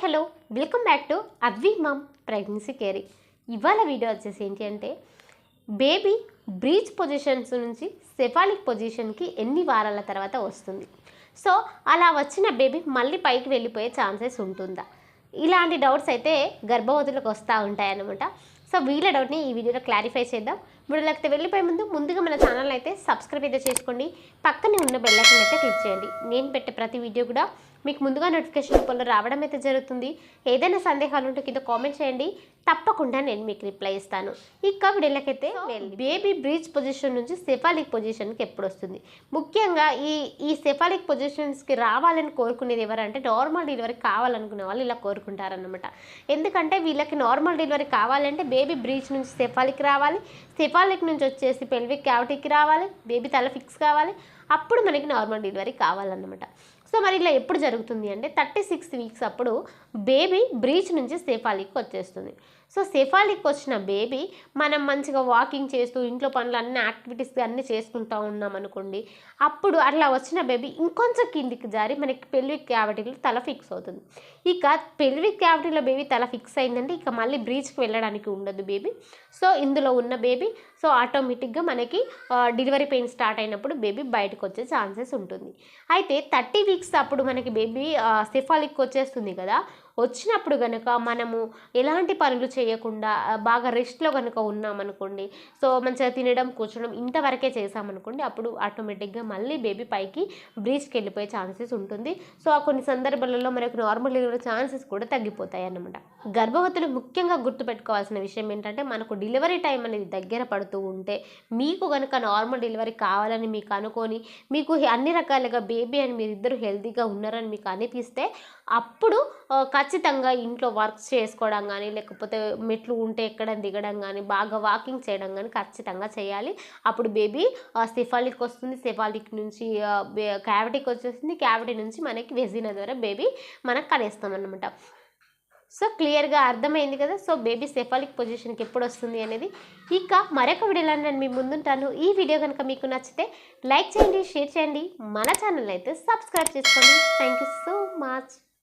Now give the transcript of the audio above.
Hello. Welcome back to Advi mom pregnancy caring ఇవాళ video వచ్చేసి ఏంటి అంటే బేబీ బ్రీచ్ పొజిషన్స్ నుంచి సెఫాలిక్ పొజిషన్కి ఎన్ని వారాల తర్వాత వస్తుంది. సో అలా వచ్చిన బేబీ మళ్ళీ పైకి వెళ్ళిపోయే ఛాన్సెస్ ఉంటుందా? ఇలాంటి డౌట్స్ అయితే గర్భవతులకు వస్తూ ఉంటాయన్నమాట. సో వీళ్ళ డౌట్ని ఈ వీడియోలో క్లారిఫై చేద్దాం. వీడియోలోకి వెళ్ళిపోయే ముందు ముందుగా మన ఛానల్ అయితే సబ్స్క్రైబ్ అయితే చేసుకోండి. పక్కనే ఉన్న బెల్లైకన్ అయితే క్లిక్ చేయండి. నేను పెట్టే ప్రతి వీడియో కూడా మీకు ముందుగా నోటిఫికేషన్ రూపంలో రావడం అయితే జరుగుతుంది. ఏదైనా సందేహాలు ఉంటే కింద కామెంట్ చేయండి. తప్పకుండా నేను మీకు రిప్లై ఇస్తాను. ఇక వీడియోలకైతే బేబీ బ్రీచ్ పొజిషన్ నుంచి సెఫాలిక్ పొజిషన్కి ఎప్పుడు వస్తుంది? ముఖ్యంగా ఈ ఈ సెఫాలిక్ పొజిషన్స్కి రావాలని కోరుకునేది ఎవరంటే నార్మల్ డెలివరీ కావాలనుకునే వాళ్ళు ఇలా కోరుకుంటారనమాట ఎందుకంటే వీళ్ళకి నార్మల్ డెలివరీ కావాలంటే బేబీ బ్రీచ్ నుంచి సెఫాలిక్ రావాలి సెఫాలిక్ నుంచి వచ్చేసి పెల్విక్ క్యావిటీకి రావాలి బేబీ తల ఫిక్స్ కావాలి అప్పుడు మనకి నార్మల్ డెలివరీ కావాలన్నమాట. సో మరి ఇలా ఎప్పుడు జరుగుతుంది అంటే థర్టీ సిక్స్ వీక్స్ అప్పుడు బేబీ బ్రీచ్ నుంచి సెఫాలిక్ వచ్చేస్తుంది. సో సెఫాలిక్ వచ్చిన బేబీ మనం మంచిగా వాకింగ్ చేస్తూ ఇంట్లో పనులు అన్ని యాక్టివిటీస్ అన్నీ చేసుకుంటూ ఉన్నాం అనుకోండి అప్పుడు అట్లా వచ్చిన బేబీ ఇంకొంచెం కిందికి జారి మనకి పెల్విక్ క్యావిటీలో తల ఫిక్స్ అవుతుంది. ఇక పెల్విక్ క్యావిటీలో బేబీ తల ఫిక్స్ అయిందంటే ఇక మళ్ళీ బ్రీచ్కి వెళ్ళడానికి ఉండదు బేబీ. సో ఇందులో ఉన్న బేబీ సో ఆటోమేటిక్గా మనకి డెలివరీ పెయిన్ స్టార్ట్ అయినప్పుడు బేబీ బయటకు వచ్చే ఛాన్సెస్ ఉంటుంది. అయితే థర్టీ వీక్స్ అప్పుడు మనకి బేబీ సిఫాలిక్ వచ్చేస్తుంది కదా. వచ్చినప్పుడు కనుక మనము ఎలాంటి పనులు చేయకుండా బాగా రెస్ట్లో కనుక ఉన్నామనుకోండి సో మంచిగా తినడం కూర్చోడం ఇంతవరకే చేసామనుకోండి అప్పుడు ఆటోమేటిక్గా మళ్ళీ బేబీ పైకి బ్రీచ్కి వెళ్ళిపోయే ఛాన్సెస్ ఉంటుంది. సో ఆ కొన్ని సందర్భాలలో మనకు నార్మల్ డెలివరీ ఛాన్సెస్ కూడా తగ్గిపోతాయి అన్నమాట. గర్భవతులు ముఖ్యంగా గుర్తుపెట్టుకోవాల్సిన విషయం ఏంటంటే మనకు డెలివరీ టైం అనేది దగ్గర పడుతూ ఉంటే మీకు కనుక నార్మల్ డెలివరీ కావాలని మీకు అనుకొని మీకు అన్ని రకాలుగా బేబీ అని మీరిద్దరు హెల్తీగా ఉన్నారని మీకు అనిపిస్తే అప్పుడు ఖచ్చితంగా ఇంట్లో వర్క్స్ చేసుకోవడం కానీ లేకపోతే మెట్లు ఉంటే ఎక్కడ దిగడం కానీ బాగా వాకింగ్ చేయడం కానీ ఖచ్చితంగా చేయాలి. అప్పుడు బేబీ సెఫాలిక్ వస్తుంది. సెఫాలిక్ నుంచి క్యావిటీకి వచ్చేస్తుంది. క్యావిటీ నుంచి మనకి వెజినా ద్వారా బేబీ మనకు కనేస్తాం అనమాట సో క్లియర్గా అర్థమైంది కదా. సో బేబీ సెఫాలిక్ పొజిషన్కి ఎప్పుడు వస్తుంది అనేది. ఇక మరొక వీడియోలో నేను మీ ముందుంటాను. ఈ వీడియో కనుక మీకు నచ్చితే లైక్ చేయండి షేర్ చేయండి. మన ఛానల్ అయితే సబ్స్క్రైబ్ చేసుకోండి. Thank you so much.